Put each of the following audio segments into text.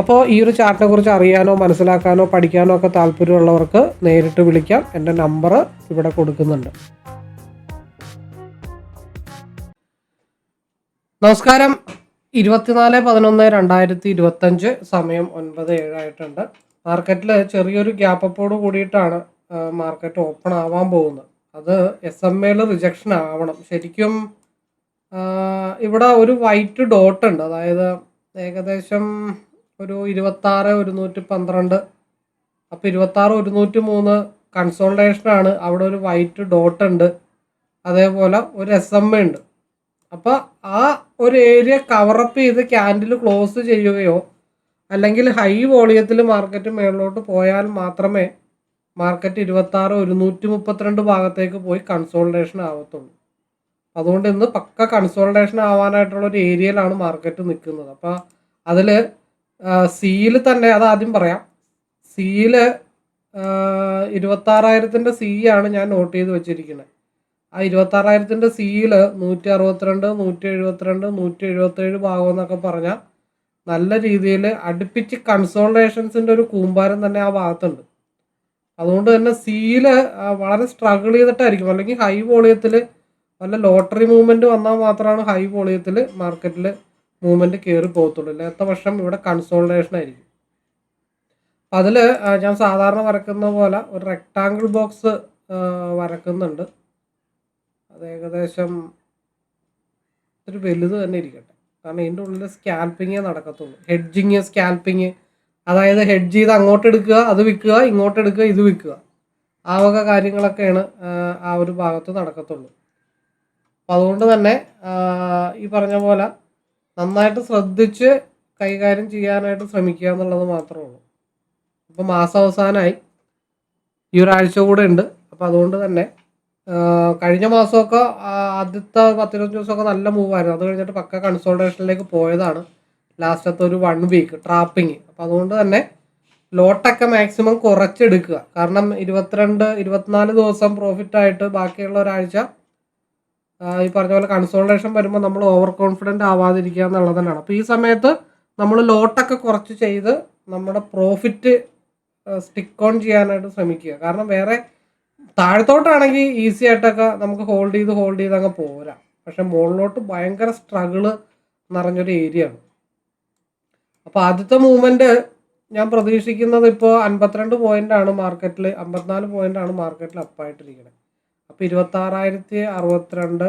അപ്പോൾ ഈ ഒരു ചാർട്ടിനെ കുറിച്ച് അറിയാനോ മനസ്സിലാക്കാനോ പഠിക്കാനോ ഒക്കെ താല്പര്യമുള്ളവർക്ക് നേരിട്ട് വിളിക്കാം. എന്റെ നമ്പർ ഇവിടെ കൊടുക്കുന്നുണ്ട്. നമസ്കാരം. ഇരുപത്തിനാല് പതിനൊന്ന് രണ്ടായിരത്തി ഇരുപത്തഞ്ച് സമയം ഒൻപത് ഏഴായിട്ടുണ്ട്. മാർക്കറ്റിൽ ചെറിയൊരു ഗ്യാപ്പപ്പോട് കൂടിയിട്ടാണ് മാർക്കറ്റ് ഓപ്പൺ ആവാൻ പോകുന്നത്. അത് എസ് എം എയിൽ റിജക്ഷൻ ആവണം. ശരിക്കും ഇവിടെ ഒരു വൈറ്റ് ഡോട്ട് ഉണ്ട്. അതായത് ഏകദേശം ഒരു ഇരുപത്താറ് ഒരുന്നൂറ്റി പന്ത്രണ്ട്. അപ്പോൾ ഇരുപത്താറ് ഒരുന്നൂറ്റി മൂന്ന് കൺസോൾട്ടേഷനാണ് അവിടെ ഒരു വൈറ്റ് ഡോട്ട് ഉണ്ട്. അതേപോലെ ഒരു എസ് എം എ ഉണ്ട്. അപ്പോൾ ആ ഒരു ഏരിയ കവറപ്പ് ചെയ്ത് ക്യാൻഡിൽ ക്ലോസ് ചെയ്യുകയോ അല്ലെങ്കിൽ ഹൈ വോളിയത്തിൽ മാർക്കറ്റ് മേളിലോട്ട് പോയാൽ മാത്രമേ മാർക്കറ്റ് ഇരുപത്താറ് ഒരുന്നൂറ്റി മുപ്പത്തിരണ്ട് ഭാഗത്തേക്ക് പോയി കൺസോൾട്ടേഷൻ ആവത്തുള്ളൂ. അതുകൊണ്ട് ഇന്ന് പക്ക കൺസോൾട്ടേഷൻ ആവാനായിട്ടുള്ള ഒരു ഏരിയയിലാണ് മാർക്കറ്റ് നിൽക്കുന്നത് അപ്പോൾ അതിൽ സിയിൽ തന്നെ അത് ആദ്യം പറയാം സിയിൽ ഇരുപത്താറായിരത്തിന്റെ സി ആണ് ഞാൻ നോട്ട് ചെയ്ത് വെച്ചിരിക്കുന്നത്. ആ ഇരുപത്താറായിരത്തിന്റെ സിയിൽ നൂറ്റി അറുപത്തിരണ്ട് നൂറ്റി എഴുപത്തിരണ്ട് നൂറ്റി എഴുപത്തേഴ് ഭാഗം എന്നൊക്കെ പറഞ്ഞാൽ നല്ല രീതിയിൽ അടുപ്പിച്ച് കൺസോൾട്ടേഷൻസിന്റെ ഒരു കൂമ്പാരം തന്നെ ആ ഭാഗത്തുണ്ട്. അതുകൊണ്ട് തന്നെ സിയിൽ വളരെ സ്ട്രഗിൾ ചെയ്തിട്ടായിരിക്കും. അല്ലെങ്കിൽ ഹൈ വോളിയത്തിൽ നല്ല ലോട്ടറി മൂവ്മെന്റ് വന്നാൽ മാത്രമാണ് ഹൈ വോളിയത്തിൽ മാർക്കറ്റിൽ മൂവ്മെന്റ് കയറി പോകത്തുള്ളൂ. ഇല്ലാത്ത പക്ഷം ഇവിടെ കൺസോൾട്ടേഷൻ ആയിരിക്കും. അതിൽ ഞാൻ സാധാരണ വരക്കുന്ന പോലെ ഒരു റെക്ടാങ്കിൾ ബോക്സ് വരക്കുന്നുണ്ട്. അത് ഏകദേശം ഒരു വലുത് തന്നെ ഇരിക്കട്ടെ. കാരണം ഇതിന്റെ ഉള്ളിൽ സ്കാൽപ്പിങ്ങേ നടക്കത്തുള്ളൂ. ഹെഡ്ജിങ് സ്കാൽപ്പിങ് അതായത് ഹെഡ്ജ് ചെയ്ത് അങ്ങോട്ട് എടുക്കുക അത് വിൽക്കുക ഇങ്ങോട്ട് എടുക്കുക ഇത് വിൽക്കുക. ആ വക കാര്യങ്ങളൊക്കെയാണ് ആ ഒരു ഭാഗത്ത് നടക്കത്തുള്ളൂ. അപ്പം അതുകൊണ്ട് തന്നെ ഈ പറഞ്ഞ പോലെ നന്നായിട്ട് ശ്രദ്ധിച്ച് കൈകാര്യം ചെയ്യാനായിട്ട് ശ്രമിക്കുക എന്നുള്ളത് മാത്രമേ ഉള്ളൂ. ഇപ്പോൾ മാസം അവസാനമായി. ഈ ഒരാഴ്ച കൂടെ ഉണ്ട്. അപ്പോൾ അതുകൊണ്ട് തന്നെ കഴിഞ്ഞ മാസമൊക്കെ ആദ്യത്തെ പത്തിരുപത് ദിവസമൊക്കെ നല്ല മൂവായിരുന്നു. അത് കഴിഞ്ഞിട്ട് പക്ക കൺസോൾട്ടേഷനിലേക്ക് പോയതാണ്. ലാസ്റ്റത്തെ ഒരു വൺ വീക്ക് ട്രാപ്പിങ് അപ്പം അതുകൊണ്ട് തന്നെ ലോട്ടൊക്കെ മാക്സിമം കുറച്ചെടുക്കുക. കാരണം ഇരുപത്തിരണ്ട് ഇരുപത്തിനാല് ദിവസം പ്രോഫിറ്റ് ആയിട്ട് ബാക്കിയുള്ള ഒരാഴ്ച ഈ പറഞ്ഞ പോലെ കൺസോൾട്ടേഷൻ വരുമ്പോൾ നമ്മൾ ഓവർ കോൺഫിഡന്റ് ആവാതിരിക്കുക എന്നുള്ളത് അപ്പോൾ ഈ സമയത്ത് നമ്മൾ ലോട്ടൊക്കെ കുറച്ച് ചെയ്ത് നമ്മുടെ പ്രോഫിറ്റ് സ്റ്റിക്ക് ഓൺ ചെയ്യാനായിട്ട് ശ്രമിക്കുക. കാരണം വേറെ താഴത്തോട്ടാണെങ്കിൽ ഈസി ആയിട്ടൊക്കെ നമുക്ക് ഹോൾഡ് ചെയ്ത് ഹോൾഡ് ചെയ്ത് അങ്ങ് പോരാ. പക്ഷെ മുകളിലോട്ട് ഭയങ്കര സ്ട്രഗിൾ നിറഞ്ഞൊരു ഏരിയ ആണ്. അപ്പോൾ ആദ്യത്തെ മൂവ്മെന്റ് ഞാൻ പ്രതീക്ഷിക്കുന്നത് ഇപ്പോൾ അൻപത്തിരണ്ട് ആണ് മാർക്കറ്റിൽ അമ്പത്തിനാല് ആണ് മാർക്കറ്റിൽ അപ്പായിട്ടിരിക്കുന്നത് അപ്പോൾ ഇരുപത്താറായിരത്തി അറുപത്തിരണ്ട്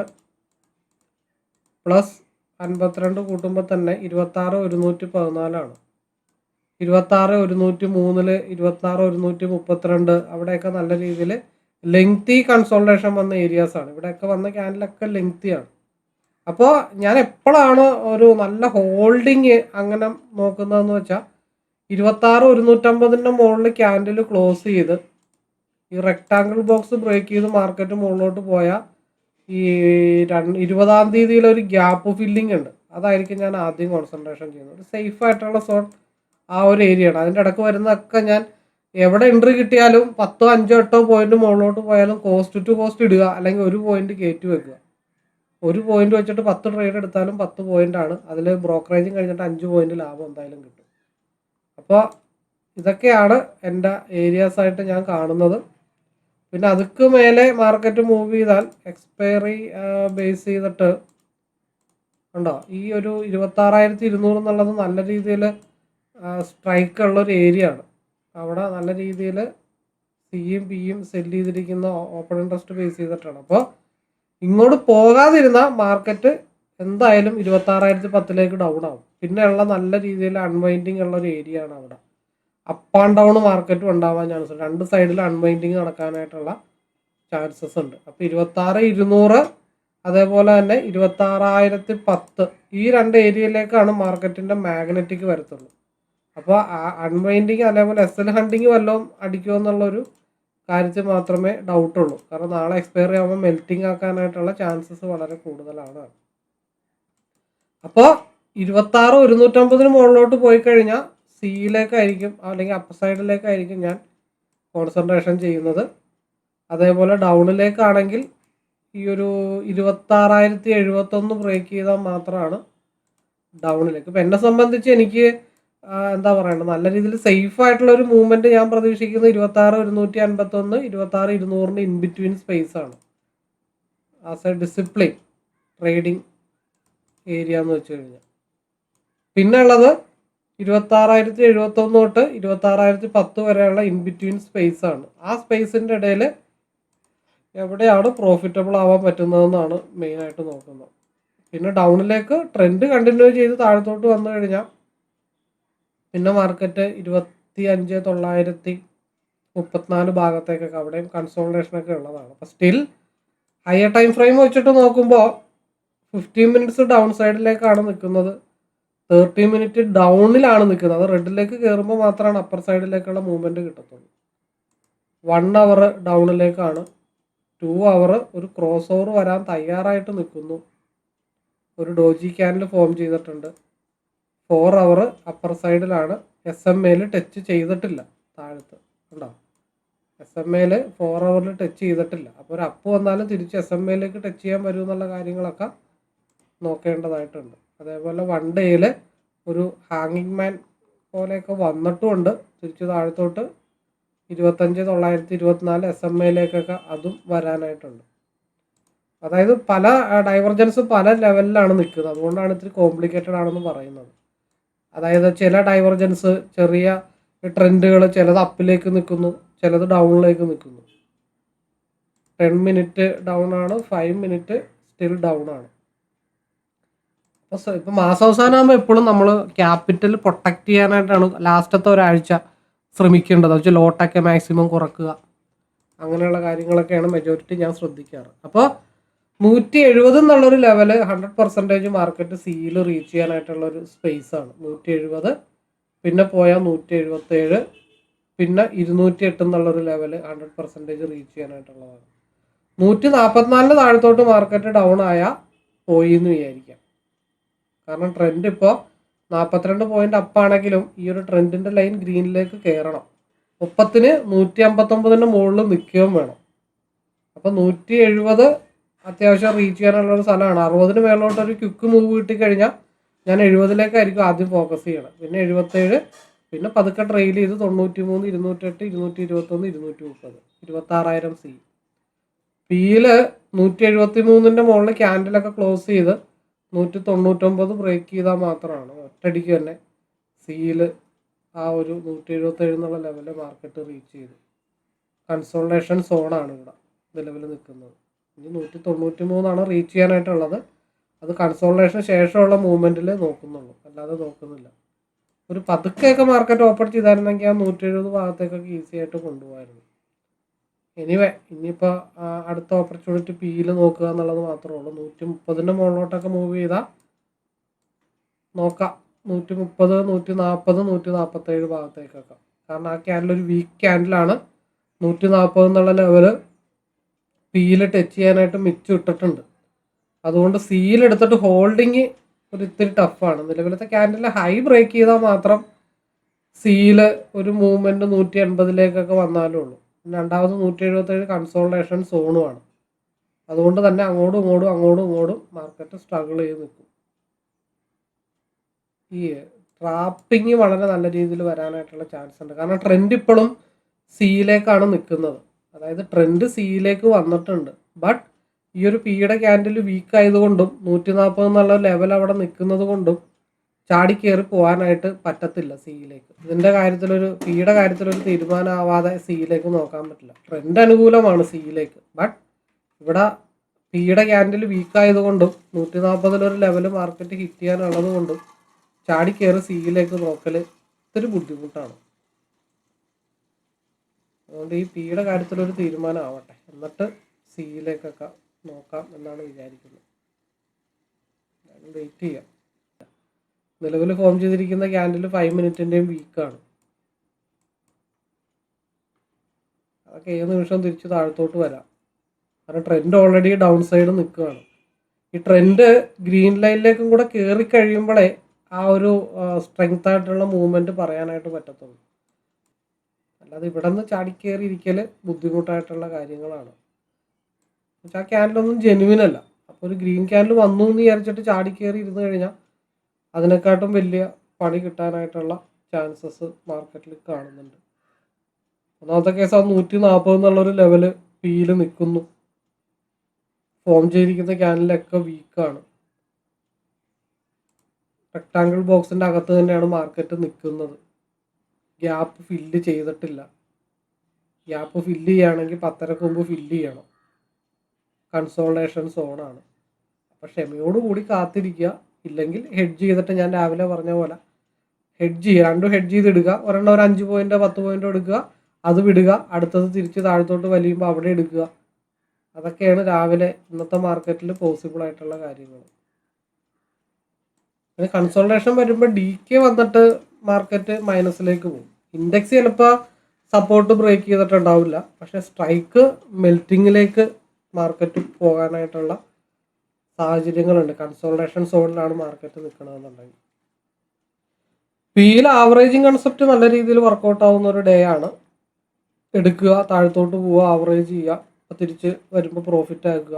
പ്ലസ് അൻപത്തിരണ്ട് കൂട്ടുമ്പോൾ തന്നെ ഇരുപത്താറ് ഒരുന്നൂറ്റി പതിനാലാണ്. ഇരുപത്താറ് ഒരുന്നൂറ്റി മൂന്നിൽ ഇരുപത്താറ് ഒരുന്നൂറ്റി മുപ്പത്തിരണ്ട് അവിടെയൊക്കെ നല്ല രീതിയിൽ ലെങ്തി കൺസോൾട്ടേഷൻ വന്ന ഏരിയാസ് ആണ്. ഇവിടെയൊക്കെ വന്ന ക്യാൻഡിലൊക്കെ ലെങ്തി ആണ്. അപ്പോൾ ഞാൻ എപ്പോഴാണ് ഒരു നല്ല ഹോൾഡിങ് അങ്ങനെ നോക്കുന്നതെന്ന് വെച്ചാൽ ഇരുപത്താറ് ഒരുന്നൂറ്റമ്പതിന്റെ മുകളിൽ ക്യാൻഡിൽ ക്ലോസ് ചെയ്ത് ഈ റെക്ടാങ്കിൾ ബോക്സ് ബ്രേക്ക് ചെയ്ത് മാർക്കറ്റ് മുകളിലോട്ട് പോയാൽ ഈ രണ്ട് ഇരുപതാം തീയതിയിൽ ഒരു ഗ്യാപ്പ് ഫില്ലിംഗ് ഉണ്ട്. അതായിരിക്കും ഞാൻ ആദ്യം കോൺസെൻട്രേഷൻ ചെയ്യുന്നത്. ഒരു സേഫ് ആയിട്ടുള്ള സോൺ ആ ഒരു ഏരിയ ആണ്. അതിന്റെ ഇടയ്ക്ക് വരുന്നതൊക്കെ ഞാൻ എവിടെ എൻട്രി കിട്ടിയാലും പത്തോ അഞ്ചോ എട്ടോ പോയിന്റ് മുകളിലോട്ട് പോയാലും കോസ്റ്റ് ടു കോസ്റ്റ് ഇടുക അല്ലെങ്കിൽ ഒരു പോയിന്റ് കയറ്റി വെക്കുക. ഒരു പോയിന്റ് വെച്ചിട്ട് പത്ത് ട്രേഡ് എടുത്താലും പത്ത് പോയിന്റ് ആണ്. അതിൽ ബ്രോക്കറേജും കഴിഞ്ഞിട്ട് അഞ്ച് പോയിന്റ് ലാഭം എന്തായാലും കിട്ടും. അപ്പോൾ ഇതൊക്കെയാണ് എന്റെ ഏരിയാസ് ആയിട്ട് ഞാൻ കാണുന്നത്. പിന്നെ അതുക്ക് മേലെ മാർക്കറ്റ് മൂവ് ചെയ്താൽ എക്സ്പയറി ബേസ് ചെയ്തിട്ട് ഉണ്ടോ? ഈ ഒരു ഇരുപത്താറായിരത്തി ഇരുന്നൂറ് എന്നുള്ളത് നല്ല രീതിയിൽ സ്ട്രൈക്ക് ഉള്ള ഒരു ഏരിയ ആണ്. അവിടെ നല്ല രീതിയിൽ സിയും പിയും സെൽ ചെയ്തിരിക്കുന്ന ഓപ്പൺ ഇൻട്രസ്റ്റ് ബേസ് ചെയ്തിട്ടാണ്. അപ്പോൾ ഇങ്ങോട്ട് പോകാതിരുന്ന മാർക്കറ്റ് എന്തായാലും ഇരുപത്താറായിരത്തി പത്തിലേക്ക് ഡൗൺ ആവും. പിന്നെയുള്ള നല്ല രീതിയിൽ അൺവൈൻഡിങ് ഉള്ള ഒരു ഏരിയ ആണ് അവിടെ. അപ്പ് ആൻഡ് ഡൗൺ മാർക്കറ്റും ഉണ്ടാവാൻ ചാൻസ് ഉണ്ട്. രണ്ട് സൈഡിൽ അൺവൈൻഡിങ് നടക്കാനായിട്ടുള്ള ചാൻസസ് ഉണ്ട്. അപ്പോൾ ഇരുപത്താറ് ഇരുന്നൂറ് അതേപോലെ തന്നെ ഇരുപത്താറായിരത്തി പത്ത് ഈ രണ്ട് ഏരിയയിലേക്കാണ് മാർക്കറ്റിന്റെ മാഗ്നറ്റിക് വരത്തുള്ളൂ. അപ്പോൾ അൺവൈൻഡിങ് അതേപോലെ എസ് എൽ ഹണ്ടിങ് വല്ലതും അടിക്കുമോ എന്നുള്ളൊരു കാര്യത്തിൽ മാത്രമേ ഡൗട്ട് ഉള്ളൂ. കാരണം നാളെ എക്സ്പയർ ആകുമ്പോൾ മെൽറ്റിംഗ് ആക്കാനായിട്ടുള്ള ചാൻസസ് വളരെ കൂടുതലാണ്. അപ്പോൾ ഇരുപത്താറ് ഒരുന്നൂറ്റമ്പതിന് മുകളിലോട്ട് പോയി കഴിഞ്ഞാൽ സിയിലേക്കായിരിക്കും അല്ലെങ്കിൽ അപ്പർ സൈഡിലേക്കായിരിക്കും ഞാൻ കോൺസെൻട്രേഷൻ ചെയ്യുന്നത്. അതേപോലെ ഡൗണിലേക്കാണെങ്കിൽ ഈ ഒരു ഇരുപത്താറായിരത്തി എഴുപത്തൊന്ന് ബ്രേക്ക് ചെയ്താൽ മാത്രമാണ് ഡൗണിലേക്ക് ഇപ്പം എന്നെ സംബന്ധിച്ച് എനിക്ക് എന്താ പറയണ്ടത് നല്ല രീതിയിൽ സേഫ് ആയിട്ടുള്ള ഒരു മൂവ്മെന്റ് ഞാൻ പ്രതീക്ഷിക്കുന്നത് ഇരുപത്താറ് ഒരുന്നൂറ്റി അൻപത്തൊന്ന് ഇരുപത്താറ് ഇരുന്നൂറിന്റെ ഇൻ ബിറ്റ്വീൻ സ്പേസ് ആണ്. As a discipline trading area എന്ന് വെച്ച് കഴിഞ്ഞാൽ. പിന്നെ ഉള്ളത് ഇരുപത്തി ആറായിരത്തി എഴുപത്തൊന്ന് തൊട്ട് ഇരുപത്തി ആറായിരത്തി പത്ത് വരെയുള്ള ഇൻ ബിറ്റ്വീൻ സ്പേസ് ആണ്. ആ സ്പേസിന്റെ ഇടയിൽ എവിടെയാണ് പ്രോഫിറ്റബിൾ ആവാൻ പറ്റുന്നതെന്നാണ് മെയിനായിട്ട് നോക്കുന്നത്. പിന്നെ ഡൗണിലേക്ക് ട്രെൻഡ് കണ്ടിന്യൂ ചെയ്ത് താഴത്തോട്ട് വന്നു കഴിഞ്ഞാൽ പിന്നെ മാർക്കറ്റ് ഇരുപത്തി അഞ്ച് തൊള്ളായിരത്തി മുപ്പത്തിനാല് ഭാഗത്തേക്കൊക്കെ അവിടെയും കൺസോൾട്ടേഷനൊക്കെ ഉള്ളതാണ്. അപ്പോൾ സ്റ്റിൽ ഹയർ ടൈം ഫ്രെയിം വെച്ചിട്ട് നോക്കുമ്പോൾ ഫിഫ്റ്റീൻ മിനിറ്റ്സ് ഡൗൺ സൈഡിലേക്കാണ് നിൽക്കുന്നത്. തേർട്ടി മിനിറ്റ് ഡൗണിലാണ് നിൽക്കുന്നത് അത് റെഡിലേക്ക് കയറുമ്പോൾ മാത്രമാണ് അപ്പർ സൈഡിലേക്കുള്ള മൂവ്മെന്റ് കിട്ടത്തുള്ളൂ. വൺ അവർ ഡൗണിലേക്കാണ് ടു അവർ ഒരു ക്രോസ് ഓവർ വരാൻ തയ്യാറായിട്ട് നിൽക്കുന്നു. ഒരു ഡോജി ക്യാനിൽ ഫോം ചെയ്തിട്ടുണ്ട്. ഫോർ അവർ അപ്പർ സൈഡിലാണ് എസ് എം എയിൽ ടച്ച് ചെയ്തിട്ടില്ല താഴത്ത്. ഉണ്ടോ എസ് എം എയിൽ ഫോർ അവറിൽ ടച്ച് ചെയ്തിട്ടില്ല. അപ്പോൾ ഒരു അപ്പ് വന്നാലും തിരിച്ച് എസ് എം എയിലേക്ക് ടച്ച് ചെയ്യാൻ വരും എന്നുള്ള കാര്യങ്ങളൊക്കെ നോക്കേണ്ടതായിട്ടുണ്ട്. അതേപോലെ വൺ ഡേയിൽ ഒരു ഹാങ്ങിങ് മാൻ പോലെയൊക്കെ വന്നിട്ടുമുണ്ട്. തിരിച്ച് താഴത്തോട്ട് ഇരുപത്തഞ്ച് തൊള്ളായിരത്തി ഇരുപത്തിനാല് എസ് എം എയിലേക്കൊക്കെ അതും വരാനായിട്ടുണ്ട്. അതായത് പല ഡൈവർജൻസ് പല ലെവലിലാണ് നിൽക്കുന്നത്. അതുകൊണ്ടാണ് ഇത്തിരി കോംപ്ലിക്കേറ്റഡ് ആണെന്ന് പറയുന്നത്. അതായത് ചില ഡൈവർജൻസ് ചെറിയ ട്രെൻഡുകൾ ചിലത് അപ്പിലേക്ക് നിൽക്കുന്നു ചിലത് ഡൗണിലേക്ക് നിൽക്കുന്നു. ടെൻ മിനിറ്റ് ഡൗൺ ആണ് ഫൈവ് മിനിറ്റ് സ്റ്റിൽ ഡൗൺ ആണ്. ഇപ്പം മാസാവസാനമാകുമ്പോൾ എപ്പോഴും നമ്മൾ ക്യാപിറ്റൽ പ്രൊട്ടക്ട് ചെയ്യാനായിട്ടാണ് ലാസ്റ്റത്തെ ഒരാഴ്ച ശ്രമിക്കേണ്ടത്. വെച്ചാൽ ലോട്ടൊക്കെ മാക്സിമം കുറക്കുക. അങ്ങനെയുള്ള കാര്യങ്ങളൊക്കെയാണ് മെജോറിറ്റി ഞാൻ ശ്രദ്ധിക്കാറ്. അപ്പോൾ നൂറ്റി എഴുപത് എന്നുള്ളൊരു ലെവൽ ഹൺഡ്രഡ് പെർസെന്റേജ് മാർക്കറ്റ് സിയിൽ റീച്ച് ചെയ്യാനായിട്ടുള്ള ഒരു സ്പേസ് ആണ്. നൂറ്റി എഴുപത് പിന്നെ പോയാൽ നൂറ്റി എഴുപത്തേഴ് പിന്നെ ഇരുന്നൂറ്റി എട്ട് എന്നുള്ളൊരു ലെവൽ ഹൺഡ്രഡ് പെർസെന്റേജ് റീച്ച് ചെയ്യാനായിട്ടുള്ളതാണ്. നൂറ്റി നാൽപ്പത്തിനാലിന് താഴത്തോട്ട് മാർക്കറ്റ് ഡൗൺ ആയാൽ പോയി എന്ന് വിചാരിക്കാം. കാരണം ട്രെൻഡ് ഇപ്പോൾ നാൽപ്പത്തിരണ്ട് പോയിന്റ് അപ്പാണെങ്കിലും ഈ ഒരു ട്രെൻഡിന്റെ ലൈൻ ഗ്രീനിലേക്ക് കയറണം മുപ്പത്തിന് നൂറ്റി അമ്പത്തൊമ്പതിന്റെ മുകളിൽ നിൽക്കുകയും വേണം. അപ്പം നൂറ്റി എഴുപത് അത്യാവശ്യം റീച്ച് ചെയ്യാനുള്ള ഒരു സ്ഥലമാണ്. അറുപതിന് മേലോട്ട് ഒരു ക്വിക്ക് മൂവ് കിട്ടിക്കഴിഞ്ഞാൽ ഞാൻ എഴുപതിലേക്കായിരിക്കും ആദ്യം ഫോക്കസ് ചെയ്യണം പിന്നെ എഴുപത്തേഴ് പിന്നെ പതുക്കെ ട്രെയിൽ ചെയ്ത് തൊണ്ണൂറ്റി മൂന്ന് ഇരുന്നൂറ്റെട്ട് ഇരുന്നൂറ്റി ഇരുപത്തൊന്ന് ഇരുന്നൂറ്റി മുപ്പത് ഇരുപത്താറായിരം സി പിയിൽ നൂറ്റി എഴുപത്തി മൂന്നിന്റെ മുകളിൽ ക്യാൻഡിലൊക്കെ ക്ലോസ് ചെയ്ത് നൂറ്റി തൊണ്ണൂറ്റൊമ്പത് ബ്രേക്ക് ചെയ്താൽ മാത്രമാണ്. ഒറ്റടിക്ക് തന്നെ സീൽ ആ ഒരു നൂറ്റി എഴുപത്തേഴ് എന്നുള്ള ലെവലിൽ മാർക്കറ്റ് റീച്ച് ചെയ്തു. കൺസോൾട്ടേഷൻ സോണാണ് ഇവിടെ നിലവിൽ നിൽക്കുന്നത്. ഇനി നൂറ്റി തൊണ്ണൂറ്റി മൂന്നാണ് റീച്ച് ചെയ്യാനായിട്ടുള്ളത്. അത് കൺസോൾട്ടേഷന് ശേഷമുള്ള മൂവ്മെന്റിൽ നോക്കുന്നുള്ളൂ. അല്ലാതെ നോക്കുന്നില്ല. ഒരു പതുക്കെയൊക്കെ മാർക്കറ്റ് ഓപ്പൺ ചെയ്തായിരുന്നെങ്കിൽ ആ നൂറ്റി എഴുപത് ഭാഗത്തേക്കൊക്കെ ഈസി ആയിട്ട് കൊണ്ടുപോകായിരുന്നു എനിവേ ഇനിയിപ്പോൾ അടുത്ത ഓപ്പർച്യൂണിറ്റി പിയിൽ നോക്കുക എന്നുള്ളത് മാത്രമേ ഉള്ളൂ. നൂറ്റി മുപ്പതിന്റെ മുകളിലോട്ടൊക്കെ മൂവ് ചെയ്താൽ നോക്കാം. നൂറ്റി മുപ്പത് നൂറ്റി നാൽപ്പത് നൂറ്റി നാൽപ്പത്തേഴ് ഭാഗത്തേക്കൊക്കെ. കാരണം ആ ക്യാൻഡിൽ ഒരു വീക്ക് ക്യാൻഡിലാണ് നൂറ്റി നാൽപ്പത് എന്നുള്ള ലെവൽ പിയിൽ ടച്ച് ചെയ്യാനായിട്ട് മിച്ചം ഇട്ടിട്ടുണ്ട്. അതുകൊണ്ട് സിയിൽ എടുത്തിട്ട് ഹോൾഡിങ് ഒരു ഇത്തിരി ടഫാണ് നിലവിലത്തെ ക്യാൻഡിൽ ഹൈ ബ്രേക്ക് ചെയ്താൽ മാത്രം സിയിൽ ഒരു മൂവ്മെന്റ് നൂറ്റി എൺപതിലേക്കൊക്കെ വന്നാലേ ഉള്ളൂ. രണ്ടാമത് നൂറ്റി എഴുപത്തേഴ് കൺസോൾട്ടേഷൻ സോണുമാണ് അതുകൊണ്ട് തന്നെ അങ്ങോട്ടും ഇങ്ങോട്ടും അങ്ങോട്ടും ഇങ്ങോട്ടും മാർക്കറ്റ് സ്ട്രഗിൾ ചെയ്ത് നിൽക്കും. ഈ ട്രാപ്പിംഗ് വളരെ നല്ല രീതിയിൽ വരാനായിട്ടുള്ള ചാൻസ് ഉണ്ട്. കാരണം ട്രെൻഡ് ഇപ്പോഴും സിയിലേക്കാണ് നിൽക്കുന്നത്. അതായത് ട്രെൻഡ് സിയിലേക്ക് വന്നിട്ടുണ്ട്. ബട്ട് ഈ ഒരു പിയുടെ ക്യാൻഡിൽ വീക്ക് ആയതുകൊണ്ടും നൂറ്റി നാൽപ്പത് എന്നുള്ള ലെവൽ അവിടെ നിൽക്കുന്നത് കൊണ്ടും ചാടി കയറി പോകാനായിട്ട് പറ്റത്തില്ല സിയിലേക്ക്. ഇതിന്റെ കാര്യത്തിലൊരു പിയുടെ കാര്യത്തിലൊരു തീരുമാനമാവാതെ സിയിലേക്ക് നോക്കാൻ പറ്റില്ല. ട്രെൻഡ് അനുകൂലമാണ് സിയിലേക്ക്. ബട്ട് ഇവിടെ പിയുടെ ക്യാൻഡിൽ വീക്കായതുകൊണ്ടും നൂറ്റി നാൽപ്പതിലൊരു ലെവൽ മാർക്കറ്റ് ഹിറ്റ് ചെയ്യാനുള്ളത് കൊണ്ടും ചാടി കയറി സിയിലേക്ക് നോക്കൽ ഇത്തിരി ബുദ്ധിമുട്ടാണ്. അതുകൊണ്ട് ഈ പിയുടെ കാര്യത്തിലൊരു തീരുമാനം ആവട്ടെ എന്നിട്ട് സിയിലേക്കൊക്കെ നോക്കാം എന്നാണ് വിചാരിക്കുന്നത്. വെയിറ്റ് ചെയ്യാം. നിലവിൽ ഫോം ചെയ്തിരിക്കുന്ന ക്യാൻഡിൽ ഫൈവ് മിനിറ്റിന്റെയും വീക്കാണ് അതൊക്കെ ഏത് നിമിഷം തിരിച്ച് താഴത്തോട്ട് വരാം. കാരണം ട്രെൻഡ് ഓൾറെഡി ഡൗൺ സൈഡ് നിൽക്കുകയാണ്. ഈ ട്രെൻഡ് ഗ്രീൻ ലൈനിലേക്കും കൂടെ കയറി കഴിയുമ്പോഴേ ആ ഒരു സ്ട്രെങ്ത് ആയിട്ടുള്ള മൂവ്മെന്റ് പറയാനായിട്ട് പറ്റത്തുള്ളൂ. അല്ലാതെ ഇവിടെ നിന്ന് ചാടിക്കേറി ഇരിക്കൽ ബുദ്ധിമുട്ടായിട്ടുള്ള കാര്യങ്ങളാണ്. ആ ക്യാൻഡിലൊന്നും ജെനുവിൻ അല്ല. അപ്പോൾ ഒരു ഗ്രീൻ ക്യാൻഡിൽ വന്നു എന്ന് വിചാരിച്ചിട്ട് ചാടിക്കേറി ഇരുന്ന് കഴിഞ്ഞാൽ അതിനെക്കാട്ടും വലിയ പണി കിട്ടാനായിട്ടുള്ള ചാൻസസ് മാർക്കറ്റിൽ കാണുന്നുണ്ട്. ഒന്നാമത്തെ കേസ് ആ നൂറ്റി നാൽപ്പത് എന്നുള്ളൊരു ലെവൽ പിയിൽ നിൽക്കുന്നു ഫോം ചെയ്തിരിക്കുന്ന ക്യാനലൊക്കെ വീക്കാണ് റെക്ടാങ്കിൾ ബോക്സിന്റെ അകത്ത് തന്നെയാണ് മാർക്കറ്റ് നിൽക്കുന്നത് ഗ്യാപ്പ് ഫില്ല് ചെയ്തിട്ടില്ല. ഗ്യാപ്പ് ഫില്ല് ചെയ്യുകയാണെങ്കിൽ പത്തരക്ക് മുമ്പ് ഫില്ല് ചെയ്യണം. കൺസോൾട്ടേഷൻ സോണാണ് അപ്പോൾ ക്ഷമയോടുകൂടി കാത്തിരിക്കുക. ഇല്ലെങ്കിൽ ഹെഡ്ജ് ചെയ്തിട്ട് ഞാൻ രാവിലെ പറഞ്ഞ പോലെ ഹെഡ്ജ് ചെയ്യുക രണ്ടും ഹെഡ്ജ് ചെയ്തിടുക. ഒരെണ്ണം ഒരു അഞ്ച് പോയിന്റോ പത്ത് പോയിന്റോ എടുക്കുക. അത് വിടുക. അടുത്തത് തിരിച്ച് താഴത്തോട്ട് വലിയുമ്പോൾ അവിടെ എടുക്കുക. അതൊക്കെയാണ് രാവിലെ ഇന്നത്തെ മാർക്കറ്റിൽ പോസിബിൾ ആയിട്ടുള്ള കാര്യങ്ങൾ. പിന്നെ കൺസോൾട്ടേഷൻ വരുമ്പോൾ ഡി കെ വന്നിട്ട് മാർക്കറ്റ് മൈനസിലേക്ക് പോകും. ഇൻഡെക്സ് ചിലപ്പോൾ സപ്പോർട്ട് ബ്രേക്ക് ചെയ്തിട്ടുണ്ടാവില്ല. പക്ഷേ സ്ട്രൈക്ക് മെൽറ്റിങ്ങിലേക്ക് മാർക്കറ്റ് പോകാനായിട്ടുള്ള സാഹചര്യങ്ങളുണ്ട്. കൺസോൾട്ടേഷൻ സോണിലാണ് മാർക്കറ്റ് നിൽക്കണമെന്നുണ്ടെങ്കിൽ പിയിൽ ആവറേജിങ് കൺസെപ്റ്റ് നല്ല രീതിയിൽ വർക്കൗട്ട് ആവുന്ന ഒരു ഡേ ആണ്. എടുക്കുക താഴത്തോട്ട് പോവുക ആവറേജ് ചെയ്യുക തിരിച്ച് വരുമ്പോൾ പ്രോഫിറ്റ് ആക്കുക.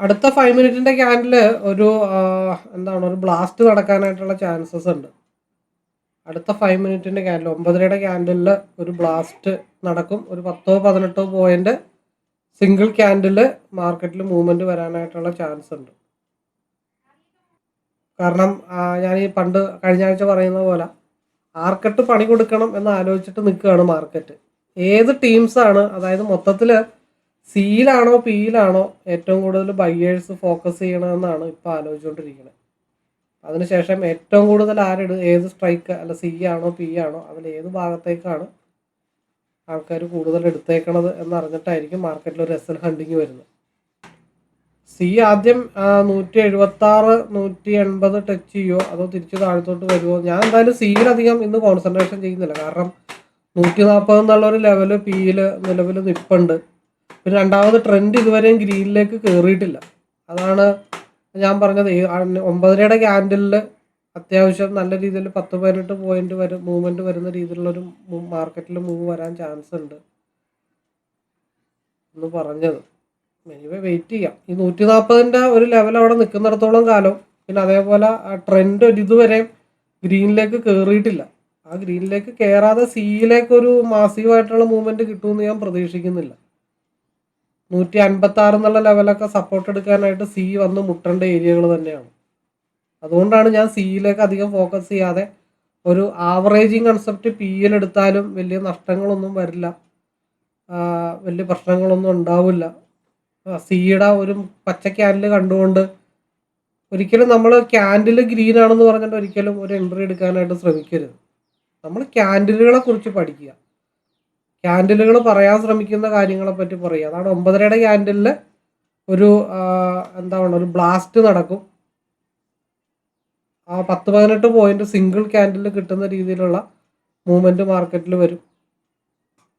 അടുത്ത ഫൈവ് മിനിറ്റിന്റെ ക്യാൻഡിൽ ഒരു എന്താണ് ഒരു ബ്ലാസ്റ്റ് നടക്കാനായിട്ടുള്ള ചാൻസസ് ഉണ്ട്. അടുത്ത ഫൈവ് മിനിറ്റിന്റെ ക്യാൻഡിൽ ഒമ്പതരയുടെ ക്യാൻഡിലിൽ ഒരു ബ്ലാസ്റ്റ് നടക്കും. ഒരു പത്തോ പതിനെട്ടോ പോയിന്റ് സിംഗിൾ ക്യാൻഡിൽ മാർക്കറ്റിൽ മൂവ്മെന്റ് വരാനായിട്ടുള്ള ചാൻസ് ഉണ്ട്. കാരണം ഞാൻ ഈ പണ്ട് കഴിഞ്ഞ ആഴ്ച പറയുന്ന പോലെ ആർക്കട്ട് പണി കൊടുക്കണം എന്ന് ആലോചിച്ചിട്ട് നിൽക്കുകയാണ് മാർക്കറ്റ് ഏത് ടീംസാണ് അതായത് മൊത്തത്തിൽ സിയിലാണോ പിയിലാണോ ഏറ്റവും കൂടുതൽ ബയ്യേഴ്സ് ഫോക്കസ് ചെയ്യണമെന്നാണ് ഇപ്പോൾ ആലോചിച്ചുകൊണ്ടിരിക്കുന്നത്. അതിനുശേഷം ഏറ്റവും കൂടുതൽ ആരെടു ഏത് സ്ട്രൈക്ക് അല്ല സി ആണോ പി ആണോ അതിൽ ഏത് ഭാഗത്തേക്കാണ് ആൾക്കാർ കൂടുതൽ എടുത്തേക്കണത് എന്നറിഞ്ഞിട്ടായിരിക്കും മാർക്കറ്റിൽ ഒരു എസ് എൽ ഹണ്ടിങ് വരുന്നത്. സി ആദ്യം നൂറ്റി എഴുപത്തി ആറ് നൂറ്റി എൺപത് ടച്ച് ചെയ്യുമോ അതോ തിരിച്ച് താഴത്തോട്ട് വരുമോ ഞാൻ എന്തായാലും സിയിലധികം ഇന്ന് കോൺസെൻട്രേഷൻ ചെയ്യുന്നില്ല. കാരണം നൂറ്റി നാൽപ്പത് എന്നുള്ള ഒരു ലെവൽ പിയിൽ നിലവിൽ നിൽപ്പുണ്ട് പിന്നെ രണ്ടാമത് ട്രെൻഡ് ഇതുവരെയും ഗ്രീനിലേക്ക് കയറിയിട്ടില്ല അതാണ് ഞാൻ പറഞ്ഞത്. ഒമ്പതരയുടെ ക്യാൻഡിലിൽ അത്യാവശ്യം നല്ല രീതിയിൽ പത്ത് പതിനെട്ട് പോയിന്റ് വരും മൂവ്മെന്റ് വരുന്ന രീതിയിലുള്ളൊരു മാർക്കറ്റിൽ മൂവ് വരാൻ ചാൻസ് ഉണ്ട്. എന്ന് പറഞ്ഞത്. എനിവേ വെയിറ്റ് ചെയ്യാം. ഈ നൂറ്റി നാൽപ്പതിന്റെ ഒരു ലെവൽ അവിടെ നിൽക്കുന്നിടത്തോളം കാലം പിന്നെ അതേപോലെ ആ ട്രെൻഡ് ഒരു ഇതുവരെ ഗ്രീനിലേക്ക് കയറിയിട്ടില്ല ആ ഗ്രീനിലേക്ക് കയറാതെ സിയിലേക്ക് ഒരു മാസീവായിട്ടുള്ള മൂവ്മെന്റ് കിട്ടുമെന്ന് ഞാൻ പ്രതീക്ഷിക്കുന്നില്ല. നൂറ്റി അൻപത്തി ആറ് എന്നുള്ള ലെവലൊക്കെ സപ്പോർട്ട് എടുക്കാനായിട്ട് സി വന്ന് മുട്ടേണ്ട ഏരിയകൾ തന്നെയാണ്. അതുകൊണ്ടാണ് ഞാൻ സിയിലേക്ക് അധികം ഫോക്കസ് ചെയ്യാതെ ഒരു ആവറേജിങ് കൺസെപ്റ്റ് പി എൽ എടുത്താലും വലിയ നഷ്ടങ്ങളൊന്നും വരില്ല. വലിയ പ്രശ്നങ്ങളൊന്നും ഉണ്ടാവില്ല. സിയുടെ ഒരു പച്ച ക്യാൻഡിൽ കണ്ടുകൊണ്ട് ഒരിക്കലും നമ്മൾ ക്യാൻഡിൽ ഗ്രീൻ ആണെന്ന് പറഞ്ഞിട്ട് ഒരിക്കലും ഒരു എൻട്രി എടുക്കാനായിട്ട് ശ്രമിക്കരുത്. നമ്മൾ ക്യാൻഡിലുകളെ കുറിച്ച് പഠിക്കുക. ക്യാൻഡിലുകൾ പറയാൻ ശ്രമിക്കുന്ന കാര്യങ്ങളെ പറ്റി പറയുക. അതാണ് ഒമ്പതരയുടെ ക്യാൻഡിലിൽ ഒരു എന്താ പറയുക ഒരു ബ്ലാസ്റ്റ് നടക്കും. ആ പത്ത് പതിനെട്ട് പോയിന്റ് സിംഗിൾ ക്യാൻഡിൽ കിട്ടുന്ന രീതിയിലുള്ള മൂവ്മെന്റ് മാർക്കറ്റിൽ വരും.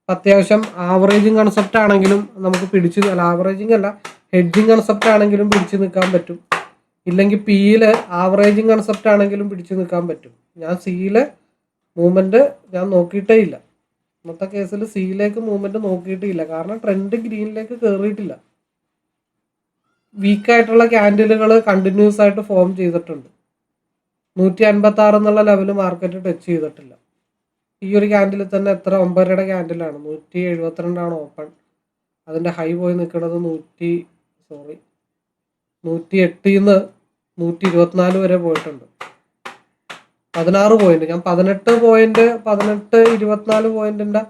അത്യാവശ്യം ആവറേജിങ് കൺസെപ്റ്റ് ആണെങ്കിലും നമുക്ക് പിടിച്ചു അല്ല ആവറേജിങ് അല്ല ഹെഡ്ജിങ് കൺസെപ്റ്റ് ആണെങ്കിലും പിടിച്ചു നിൽക്കാൻ പറ്റും. ഇല്ലെങ്കിൽ പിയിൽ ആവറേജിങ് കൺസെപ്റ്റ് ആണെങ്കിലും പിടിച്ചു നിൽക്കാൻ പറ്റും. ഞാൻ സിയിലെ മൂവ്മെന്റ് ഞാൻ നോക്കിയിട്ടേ ഇല്ല. ഇന്നത്തെ കേസിൽ സിയിലേക്ക് മൂവ്മെന്റ് നോക്കിയിട്ടില്ല കാരണം ട്രെൻഡ് ഗ്രീനിലേക്ക് കയറിയിട്ടില്ല വീക്കായിട്ടുള്ള ക്യാൻഡിലുകൾ കണ്ടിന്യൂസ് ആയിട്ട് ഫോം ചെയ്തിട്ടുണ്ട്. നൂറ്റി അൻപത്തി ആറ് എന്നുള്ള ലെവൽ മാർക്കറ്റ് ടച്ച് ചെയ്തിട്ടില്ല. ഈ ഒരു ക്യാൻഡിൽ തന്നെ എത്ര ഒമ്പതരയുടെ ക്യാൻഡിലാണ് നൂറ്റി എഴുപത്തിരണ്ടാണ് ഓപ്പൺ അതിന്റെ ഹൈ പോയി നിൽക്കുന്നത് നൂറ്റി സോറി നൂറ്റി എട്ടിൽ നിന്ന് നൂറ്റി ഇരുപത്തിനാല് വരെ പോയിട്ടുണ്ട്. പതിനാറ് പോയിന്റ് ഞാൻ പതിനെട്ട് പോയിന്റ് പതിനെട്ട് ഇരുപത്തിനാല് പോയിന്റിന്റെ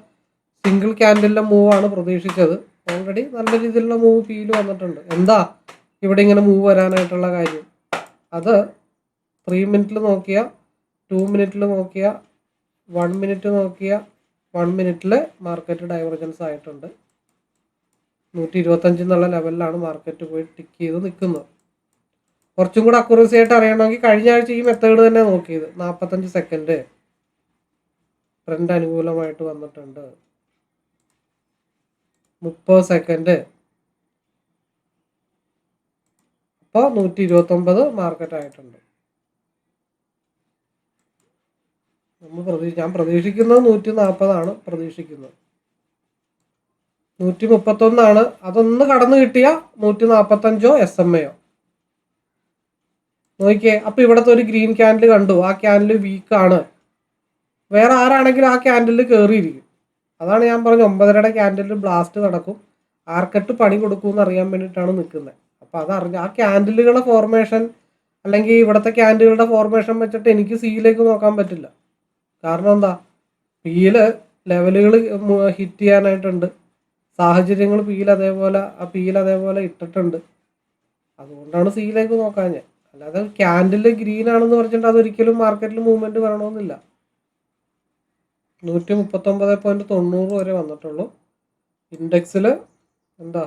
സിംഗിൾ ക്യാൻഡിലെ മൂവാണ് പ്രതീക്ഷിച്ചത്. ഓൾറെഡി നല്ല രീതിയിലുള്ള മൂവ് ഫീൽ വന്നിട്ടുണ്ട്. എന്താ ഇവിടെ ഇങ്ങനെ മൂവ് വരാനായിട്ടുള്ള കാര്യം? അത് ത്രീ മിനിറ്റിൽ നോക്കിയ ടു മിനിറ്റിൽ നോക്കിയ വൺ മിനിറ്റ് നോക്കിയ വൺ മിനിറ്റിൽ മാർക്കറ്റ് ഡൈവർജൻസ് ആയിട്ടുണ്ട്. നൂറ്റി ഇരുപത്തഞ്ച് എന്നുള്ള ലെവലിലാണ് മാർക്കറ്റ് പോയി ടിക്ക് ചെയ്ത് നിൽക്കുന്നത്. കുറച്ചും കൂടെ അക്യുറസി ആയിട്ട് അറിയണമെങ്കിൽ കഴിഞ്ഞ ആഴ്ച ഈ മെത്തേഡ് തന്നെ നോക്കിയത്. നാൽപ്പത്തഞ്ച് സെക്കൻഡ് ട്രെൻഡ് അനുകൂലമായിട്ട് വന്നിട്ടുണ്ട്. മുപ്പത് സെക്കൻഡ് അപ്പോൾ നൂറ്റി ഇരുപത്തൊമ്പത് മാർക്കറ്റ് ആയിട്ടുണ്ട്. നമ്മൾ പ്രതീക്ഷ ഞാൻ പ്രതീക്ഷിക്കുന്നത് നൂറ്റി നാൽപ്പതാണ് പ്രതീക്ഷിക്കുന്നത്. നൂറ്റി മുപ്പത്തൊന്നാണ് അതൊന്ന് കടന്നു കിട്ടിയ നൂറ്റി നാൽപ്പത്തഞ്ചോ എസ് എം എയോ നോക്കിയേ അപ്പൊ ഇവിടത്തെ ഒരു ഗ്രീൻ ക്യാൻഡിൽ കണ്ടു. ആ ക്യാൻഡിൽ വീക്കാണ് വേറെ ആരാണെങ്കിലും ആ ക്യാൻഡിൽ കയറിയിരിക്കും അതാണ് ഞാൻ പറഞ്ഞ ഒമ്പതരയുടെ ക്യാൻഡിൽ ബ്ലാസ്റ്റ് നടക്കും ആർക്കട്ട് പണി കൊടുക്കുമെന്ന് അറിയാൻ വേണ്ടിയിട്ടാണ് നിൽക്കുന്നത്. അപ്പോൾ അത് അറിഞ്ഞ ആ ക്യാൻഡിലുകളുടെ ഫോർമേഷൻ അല്ലെങ്കിൽ ഇവിടുത്തെ ക്യാൻഡിലുകളുടെ ഫോർമേഷൻ വെച്ചിട്ട് എനിക്ക് സിയിലേക്ക് നോക്കാൻ പറ്റില്ല. കാരണം എന്താ? പിയിൽ ലെവലുകൾ ഹിറ്റ് ചെയ്യാനായിട്ടുണ്ട്. സാഹചര്യങ്ങൾ പിയിൽ അതേപോലെ ആ പിയിൽ അതേപോലെ ഇട്ടിട്ടുണ്ട്. അതുകൊണ്ടാണ് സിയിലേക്ക് നോക്കാൻ ഞാൻ. അല്ലാതെ ക്യാൻഡിൽ ഗ്രീൻ ആണെന്ന് പറഞ്ഞിട്ട് അതൊരിക്കലും മാർക്കറ്റിൽ മൂവ്മെന്റ് വരണമെന്നില്ല. നൂറ്റി മുപ്പത്തൊമ്പത് പോയിന്റ് തൊണ്ണൂറ് വരെ വന്നിട്ടുള്ളൂ. ഇൻഡെക്സിൽ എന്താ?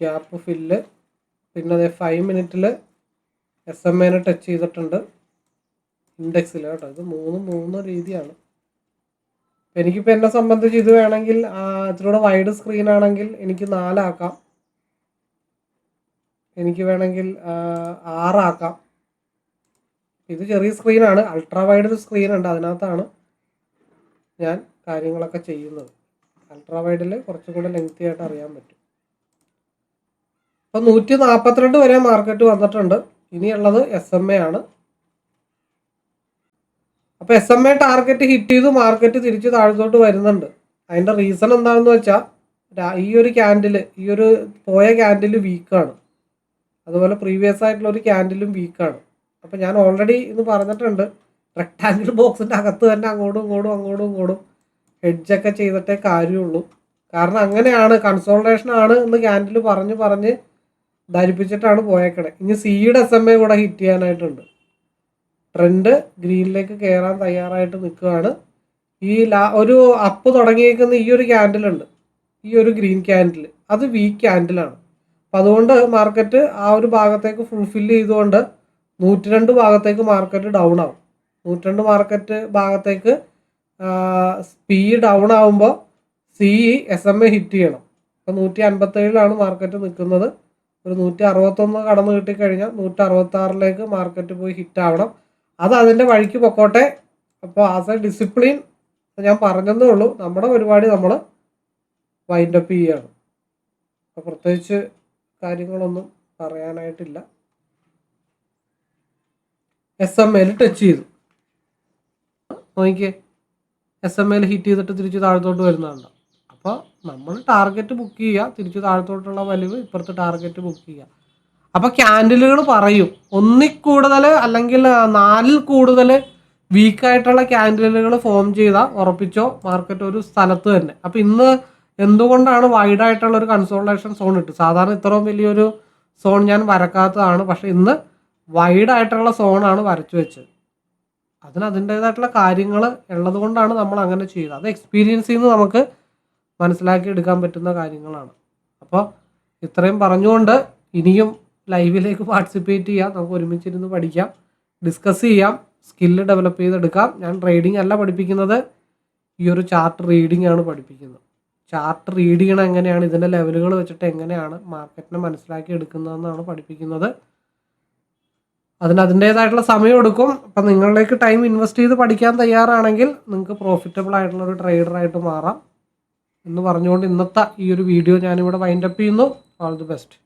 ക്യാപ്പ് ഫില്ല് പിന്നെ അതേ ഫൈവ് മിനിറ്റിൽ എസ് എം എനെ ടച്ച് ചെയ്തിട്ടുണ്ട്. ഇൻഡെക്സിൽ കേട്ടോ. ഇത് മൂന്ന് മൂന്ന് രീതിയാണ്. എനിക്കിപ്പോൾ എന്നെ സംബന്ധിച്ച് ഇത് വേണമെങ്കിൽ ഇച്ചിരൂടെ വൈഡ് സ്ക്രീൻ ആണെങ്കിൽ എനിക്ക് നാലാക്കാം. എനിക്ക് വേണമെങ്കിൽ ആറാക്കാം. ഇത് ചെറിയ സ്ക്രീനാണ് അൾട്രാ വൈഡ് ഒരു സ്ക്രീൻ ഉണ്ട്. അതിനകത്താണ് ഞാൻ കാര്യങ്ങളൊക്കെ ചെയ്യുന്നത്. അൾട്രാ വൈഡിൽ കുറച്ചും കൂടെ ലെങ്തി ആയിട്ട് അറിയാൻ പറ്റും. അപ്പം നൂറ്റി നാൽപ്പത്തിരണ്ട് വരെ മാർക്കറ്റ് വന്നിട്ടുണ്ട്. ഇനിയുള്ളത് എസ് എം എ ആണ്. അപ്പോൾ S M A target hit ചെയ്ത് മാർക്കറ്റ് തിരിച്ച് താഴത്തോട്ട് വരുന്നുണ്ട്. അതിന്റെ റീസൺ എന്താണെന്ന് വെച്ചാൽ ഈ ഒരു ക്യാൻഡിൽ ഈ ഒരു പോയ ക്യാൻഡിൽ വീക്കാണ് അതുപോലെ പ്രീവിയസ് ആയിട്ടുള്ള ഒരു ക്യാൻഡിലും വീക്കാണ് അപ്പോൾ ഞാൻ ഓൾറെഡി ഇന്ന് പറഞ്ഞിട്ടുണ്ട് റെക്ടാങ്കിൾ ബോക്സിന്റെ അകത്ത് തന്നെ അങ്ങോട്ടും ഇങ്ങോട്ടും അങ്ങോട്ടും ഇങ്ങോട്ടും ഹെഡ്ജൊക്കെ ചെയ്തിട്ടേ കാര്യമുള്ളൂ. കാരണം അങ്ങനെയാണ് കൺസോൾട്ടേഷൻ ആണ് എന്ന് ക്യാൻഡിൽ പറഞ്ഞ് പറഞ്ഞ് ധരിപ്പിച്ചിട്ടാണ് പോയേക്കണേ. ഇനി സിയുടെ എസ് എം എ കൂടെ ഹിറ്റ് ചെയ്യാനായിട്ടുണ്ട്. ട്രെൻഡ് ഗ്രീനിലേക്ക് കയറാൻ തയ്യാറായിട്ട് നിൽക്കുകയാണ്. ഈ ലാ ഒരു അപ്പ് തുടങ്ങിയേക്കുന്ന ഈ ഒരു ക്യാൻഡിലുണ്ട് ഈ ഒരു ഗ്രീൻ ക്യാൻഡിൽ അത് വീക്ക് ക്യാൻഡിലാണ് അപ്പം അതുകൊണ്ട് മാർക്കറ്റ് ആ ഒരു ഭാഗത്തേക്ക് ഫുൾഫിൽ ചെയ്തുകൊണ്ട് നൂറ്റി രണ്ട് ഭാഗത്തേക്ക് മാർക്കറ്റ് ഡൗൺ ആവും. നൂറ്റി രണ്ട് മാർക്കറ്റ് ഭാഗത്തേക്ക് പി ഡൗൺ ആവുമ്പോൾ C S M A hit ചെയ്യണം. അപ്പം നൂറ്റി അൻപത്തേഴിലാണ് മാർക്കറ്റ് നിൽക്കുന്നത്. ഒരു നൂറ്റി അറുപത്തൊന്ന് കടന്നു കിട്ടിക്കഴിഞ്ഞാൽ നൂറ്റി അറുപത്തി ആറിലേക്ക് മാർക്കറ്റ് പോയി ഹിറ്റ് ആവണം. അത് അതിന്റെ വഴിക്ക് പൊക്കോട്ടെ. അപ്പോൾ ആസ് എ ഡിസിപ്ലിൻ ഞാൻ പറഞ്ഞതേ ഉള്ളൂ നമ്മുടെ പരിപാടി നമ്മൾ വൈൻഡ് അപ്പ് ചെയ്യുകയാണ് അപ്പോൾ പ്രത്യേകിച്ച് കാര്യങ്ങളൊന്നും പറയാനായിട്ടില്ല. എസ് എം എയിൽ ടച്ച് ചെയ്തു. നോക്കിയേ എസ് എം എയിൽ ഹിറ്റ് ചെയ്തിട്ട് തിരിച്ച് താഴത്തോട്ട് വരുന്നതാണ്. അപ്പോൾ നമ്മൾ ടാർഗറ്റ് ബുക്ക് ചെയ്യുക തിരിച്ച് താഴത്തോട്ടുള്ള വലിവ് ഇപ്പുറത്ത് ടാർഗറ്റ് ബുക്ക് ചെയ്യുക. അപ്പോൾ ക്യാൻഡിലുകൾ പറയും. ഒന്നിൽ കൂടുതൽ അല്ലെങ്കിൽ നാലിൽ കൂടുതൽ വീക്കായിട്ടുള്ള ക്യാൻഡിലുകൾ ഫോം ചെയ്താൽ ഉറപ്പിച്ചോ മാർക്കറ്റ് ഒരു സ്ഥലത്ത് തന്നെ. അപ്പോൾ ഇന്ന് എന്തുകൊണ്ടാണ് വൈഡായിട്ടുള്ള ഒരു കൺസോൾട്ടേഷൻ സോൺ ഇട്ട് സാധാരണ ഇത്രയും വലിയൊരു സോൺ ഞാൻ വരക്കാത്തതാണ്. പക്ഷെ ഇന്ന് വൈഡായിട്ടുള്ള സോണാണ് വരച്ചു വെച്ചത്. അതിന് അതിന്റേതായിട്ടുള്ള കാര്യങ്ങൾ ഉള്ളത് കൊണ്ടാണ് നമ്മൾ അങ്ങനെ ചെയ്തത്. അത് എക്സ്പീരിയൻസിൽ നിന്ന് നമുക്ക് മനസ്സിലാക്കി എടുക്കാൻ പറ്റുന്ന കാര്യങ്ങളാണ്. അപ്പോൾ ഇത്രയും പറഞ്ഞുകൊണ്ട് ഇനിയും ലൈവിലേക്ക് പാർട്ടിസിപ്പേറ്റ് ചെയ്യാം. നമുക്ക് ഒരുമിച്ചിരുന്ന് പഠിക്കാം. ഡിസ്കസ് ചെയ്യാം. സ്കില്ല് ഡെവലപ്പ് ചെയ്തെടുക്കാം. ഞാൻ ട്രേഡിംഗ് അല്ല പഠിപ്പിക്കുന്നത്. ഈ ഒരു ചാർട്ട് റീഡിംഗ് ആണ് പഠിപ്പിക്കുന്നത്. ചാർട്ട് റീഡ് ചെയ്യണം എങ്ങനെയാണ്? ഇതിന്റെ ലെവലുകൾ വെച്ചിട്ട് എങ്ങനെയാണ് മാർക്കറ്റിനെ മനസ്സിലാക്കി എടുക്കുന്നതെന്നാണ് പഠിപ്പിക്കുന്നത്. അതിന് അതിന്റേതായിട്ടുള്ള സമയം എടുക്കും. അപ്പം നിങ്ങളിലേക്ക് ടൈം ഇൻവെസ്റ്റ് ചെയ്ത് പഠിക്കാൻ തയ്യാറാണെങ്കിൽ നിങ്ങൾക്ക് പ്രോഫിറ്റബിൾ ആയിട്ടുള്ള ഒരു ട്രേഡറായിട്ട് മാറാം. എന്ന് പറഞ്ഞുകൊണ്ട് ഇന്നത്തെ ഈ ഒരു വീഡിയോ ഞാനിവിടെ വൈൻഡപ്പ് ചെയ്യുന്നു. All the best